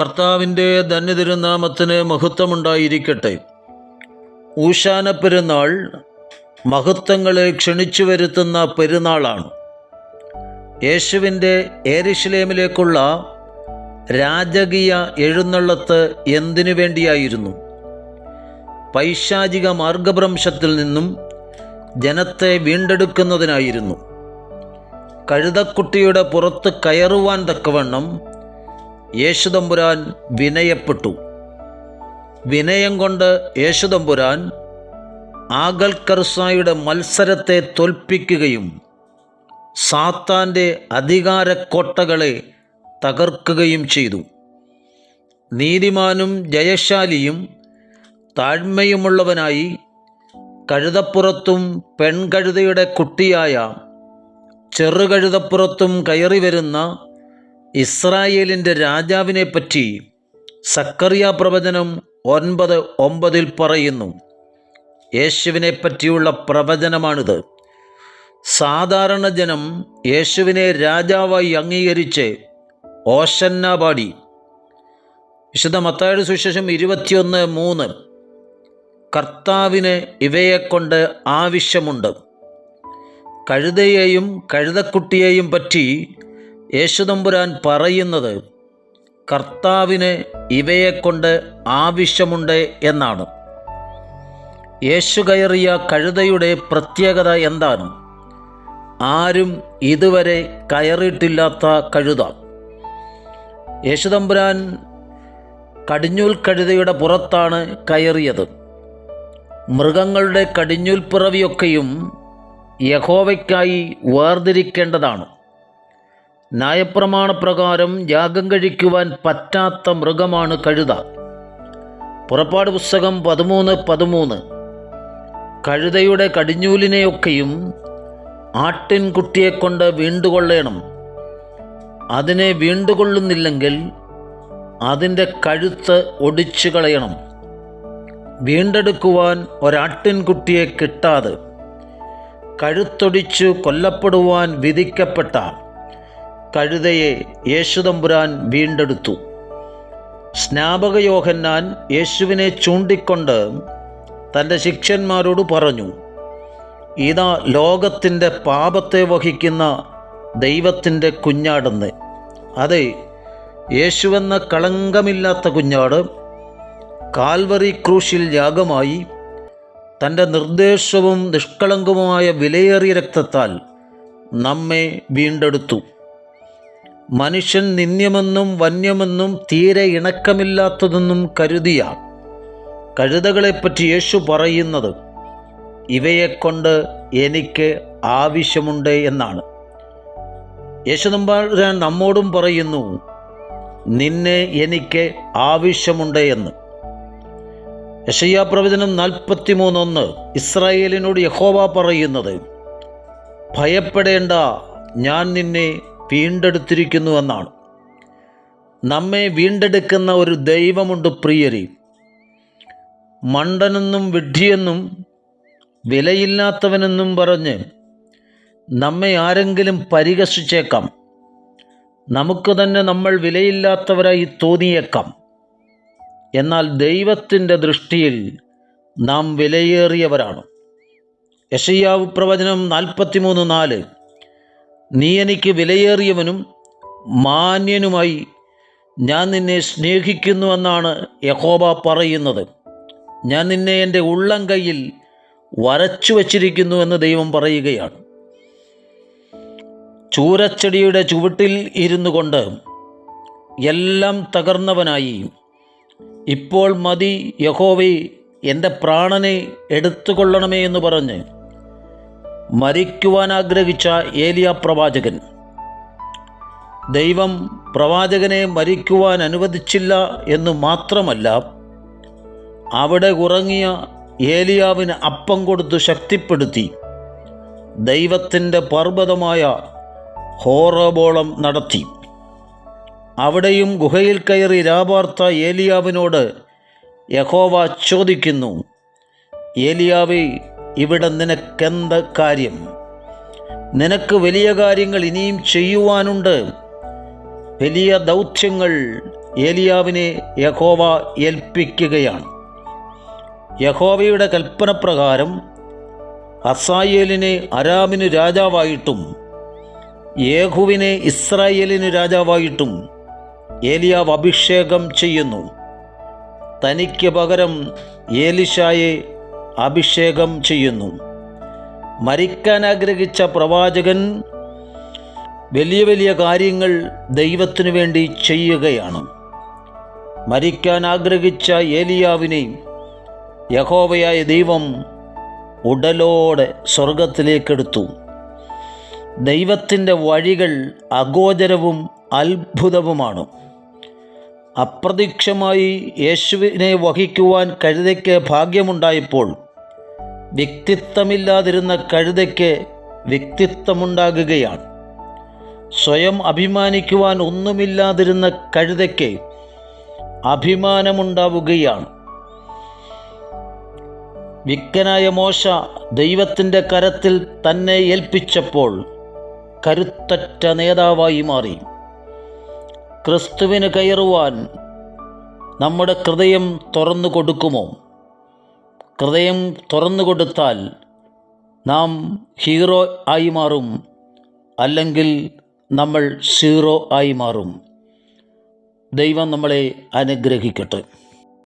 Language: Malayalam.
കർത്താവിന്റെ ധന്യതിരുനാമത്തിന് മഹത്വമുണ്ടായിരിക്കട്ടെ. ഊശാന പെരുന്നാൾ മഹത്വങ്ങളെ ക്ഷണിച്ചു വരുത്തുന്ന പെരുന്നാളാണ്. യേശുവിന്റെ ഏരിശ്ലേമിലേക്കുള്ള രാജകീയ എഴുന്നള്ളത്ത് എന്തിനു വേണ്ടിയായിരുന്നു? പൈശാചിക മാർഗഭ്രംശത്തിൽ നിന്നും ജനത്തെ വീണ്ടെടുക്കുന്നതിനായിരുന്നു. കഴുതക്കുട്ടിയുടെ പുറത്ത് കയറുവാൻ തക്കവണ്ണം യേശുതമ്പുരാൻ വിനയപ്പെട്ടു. വിനയം കൊണ്ട് യേശുതമ്പുരാൻ ആഗൽ കർസായുടെ മത്സരത്തെ തോൽപ്പിക്കുകയും സാത്താന്റെ അധികാരക്കോട്ടകളെ തകർക്കുകയും ചെയ്തു. നീതിമാനും ജയശാലിയും താഴ്മയുമുള്ളവനായി കഴുതപ്പുറത്തും പെൺകഴുതയുടെ കുട്ടിയായ ചെറുകഴുതപ്പുറത്തും കയറി വരുന്ന ഇസ്രായേലിന്റെ രാജാവിനെ പറ്റി സക്കറിയ പ്രവചനം ഒൻപത് ഒമ്പതിൽ പറയുന്നു. യേശുവിനെ പറ്റിയുള്ള പ്രവചനമാണിത്. സാധാരണ ജനം യേശുവിനെ രാജാവായി അംഗീകരിച്ച് ഓശന്ന പാടി. വിശുദ്ധ മത്തായുടെ സുശേഷം ഇരുപത്തിയൊന്ന് മൂന്ന്. കർത്താവിന് ഇവയെക്കൊണ്ട് ആവശ്യമുണ്ട്. കഴുതയെയും കഴുതക്കുട്ടിയെയും പറ്റി യേശുദമ്പുരാൻ പറയുന്നത് കർത്താവിന് ഇവയെക്കൊണ്ട് ആവശ്യമുണ്ട് എന്നാണ്. യേശു കയറിയ കഴുതയുടെ പ്രത്യേകത എന്താണ്? ആരും ഇതുവരെ കയറിയിട്ടില്ലാത്ത കഴുത. യേശുദമ്പുരാൻ കടിഞ്ഞൂൽ കഴുതയുടെ പുറത്താണ് കയറിയത്. മൃഗങ്ങളുടെ കടിഞ്ഞൂൽ പിറവിയൊക്കെയും യഹോവയ്ക്കായി വേർതിരിക്കേണ്ടതാണ്. ന്യായപ്രമാണപ്രകാരം യാഗം കഴിക്കുവാൻ പറ്റാത്ത മൃഗമാണ് കഴുത. പുറപ്പാട് പുസ്തകം പതിമൂന്ന് പതിമൂന്ന്. കഴുതയുടെ കടിഞ്ഞൂലിനെയൊക്കെയും ആട്ടിൻകുട്ടിയെ കൊണ്ട് വീണ്ടുകൊള്ളണം. അതിനെ വീണ്ടുകൊള്ളുന്നില്ലെങ്കിൽ അതിന്റെ കഴുത്ത് ഒടിച്ചു കളയണം. വീണ്ടെടുക്കുവാൻ ഒരാട്ടിൻകുട്ടിയെ കിട്ടാതെ കഴുത്തൊടിച്ചു കൊല്ലപ്പെടുവാൻ വിധിക്കപ്പെട്ട കഴുതയെ യേശുതമ്പുരാൻ വീണ്ടെടുത്തു. സ്നാപക യോഹന്നാൻ യേശുവിനെ ചൂണ്ടിക്കൊണ്ട് തന്റെ ശിഷ്യന്മാരോട് പറഞ്ഞു ഇതാ ലോകത്തിന്റെ പാപത്തെ വഹിക്കുന്ന ദൈവത്തിന്റെ കുഞ്ഞാടെന്ന്. അതെ യേശുവെന്ന കളങ്കമില്ലാത്ത കുഞ്ഞാട് കാൽവറി ക്രൂശിൽ യാഗമായി തന്റെ നിർദ്ദേശവും നിഷ്കളങ്കവുമായ വിലയേറിയ രക്തത്താൽ നമ്മെ വീണ്ടെടുത്തു. മനുഷ്യൻ നിന്ദ്യമെന്നും വന്യമെന്നും തീരെ ഇണക്കമില്ലാത്തതെന്നും കരുതിയ കഴുതകളെപ്പറ്റി യേശു പറയുന്നത് ഇവയെക്കൊണ്ട് എനിക്ക് ആവശ്യമുണ്ട് എന്നാണ്. യേശു നമ്പാൻ നമ്മോടും പറയുന്നു നിന്നെ എനിക്ക് ആവശ്യമുണ്ട് എന്ന്. യശയ്യാ പ്രവചനം നാൽപ്പത്തി മൂന്നൊന്ന് ഇസ്രായേലിനോട് യഹോവ പറയുന്നത് ഭയപ്പെടേണ്ട ഞാൻ നിന്നെ വീണ്ടെടുത്തിരിക്കുന്നു എന്നാണ്. നമ്മെ വീണ്ടെടുക്കുന്ന ഒരു ദൈവമുണ്ട് പ്രിയരി. മണ്ടനെന്നും വിഡ്ഢിയെന്നും വിലയില്ലാത്തവനെന്നും പറഞ്ഞ് നമ്മെ ആരെങ്കിലും പരിഹസിച്ചേക്കാം. നമുക്ക് തന്നെ നമ്മൾ വിലയില്ലാത്തവരായി തോന്നിയേക്കാം. എന്നാൽ ദൈവത്തിന്റെ ദൃഷ്ടിയിൽ നാം വിലയേറിയവരാണ്. യശയ്യാവ് പ്രവചനം നാൽപ്പത്തിമൂന്ന് നാല്. നീ എനിക്ക് വിലയേറിയവനും മാന്യനുമായി ഞാൻ നിന്നെ സ്നേഹിക്കുന്നുവെന്നാണ് യഹോബ പറയുന്നത്. ഞാൻ നിന്നെ എന്റെ ഉള്ളം കയ്യിൽ വരച്ചു വച്ചിരിക്കുന്നു എന്ന് ദൈവം പറയുകയാണ്. ചൂരച്ചെടിയുടെ ചുവട്ടിൽ ഇരുന്നു കൊണ്ട് എല്ലാം തകർന്നവനായി. ഇപ്പോൾ മതി യഹോവി എന്റെ പ്രാണനെ എടുത്തുകൊള്ളണമേ എന്ന് പറഞ്ഞ് മരിക്കുവാൻ ആഗ്രഹിച്ച ഏലിയ പ്രവാചകൻ. ദൈവം പ്രവാചകനെ മരിക്കുവാൻ അനുവദിച്ചില്ല എന്ന് മാത്രമല്ല അവിടെ ഉറങ്ങിയ ഏലിയാവിന് അപ്പം കൊടുത്ത് ശക്തിപ്പെടുത്തി. ദൈവത്തിന്റെ പർവതമായ ഹോറബോളം നടത്തി. അവിടെയും ഗുഹയിൽ കയറി രാപാർത്ത ഏലിയാവിനോട് യഹോവ ചോദിക്കുന്നു ഏലിയാവേ ഇവിടെ നിനക്കെന്ത് കാര്യം? നിനക്ക് വലിയ കാര്യങ്ങൾ ഇനിയും ചെയ്യുവാനുണ്ട്. വലിയ ദൗത്യങ്ങൾ ഏലിയാവിനെ യഹോവ ഏൽപ്പിക്കുകയാണ്. യഹോവയുടെ കൽപ്പനപ്രകാരം അസായേലിനെ അരാമിന് രാജാവായിട്ടും യേഹുവിനെ ഇസ്രായേലിനു രാജാവായിട്ടും ഏലിയാവ് അഭിഷേകം ചെയ്യുന്നു. തനിക്ക് പകരം ഏലിശായെ അഭിഷേകം ചെയ്യുന്നു. മരിക്കാൻ ആഗ്രഹിച്ച പ്രവാചകൻ വലിയ വലിയ കാര്യങ്ങൾ ദൈവത്തിനു വേണ്ടി ചെയ്യുകയാണ്. മരിക്കാൻ ആഗ്രഹിച്ച ഏലിയാവിനെ യഹോവയായ ദൈവം ഉടലോടെ സ്വർഗത്തിലേക്കെടുത്തു ദൈവത്തിന്റെ വഴികൾ അഗോചരവും അത്ഭുതവുമാണ്. അപ്രതീക്ഷമായി യേശുവിനെ വഹിക്കുവാൻ കഴുതയ്ക്ക് ഭാഗ്യമുണ്ടായപ്പോൾ വ്യക്തിത്വമില്ലാതിരുന്ന കഴുതയ്ക്ക് വ്യക്തിത്വമുണ്ടാകുകയാണ്. സ്വയം അഭിമാനിക്കുവാൻ ഒന്നുമില്ലാതിരുന്ന കഴുതയ്ക്ക് അഭിമാനമുണ്ടാവുകയാണ്. വിക്കനായ മോശ ദൈവത്തിന്റെ കരത്തിൽ തന്നെ ഏൽപ്പിച്ചപ്പോൾ കരുത്തറ്റ നേതാവായി മാറി. ക്രിസ്തുവിന് കയറുവാൻ നമ്മുടെ ഹൃദയം തുറന്നു കൊടുക്കുമോ ഹൃദയം തുറന്നു കൊടുത്താൽ നാം ഹീറോ ആയി മാറും അല്ലെങ്കിൽ നമ്മൾ സീറോ ആയി മാറും. ദൈവം നമ്മളെ അനുഗ്രഹിക്കട്ടെ.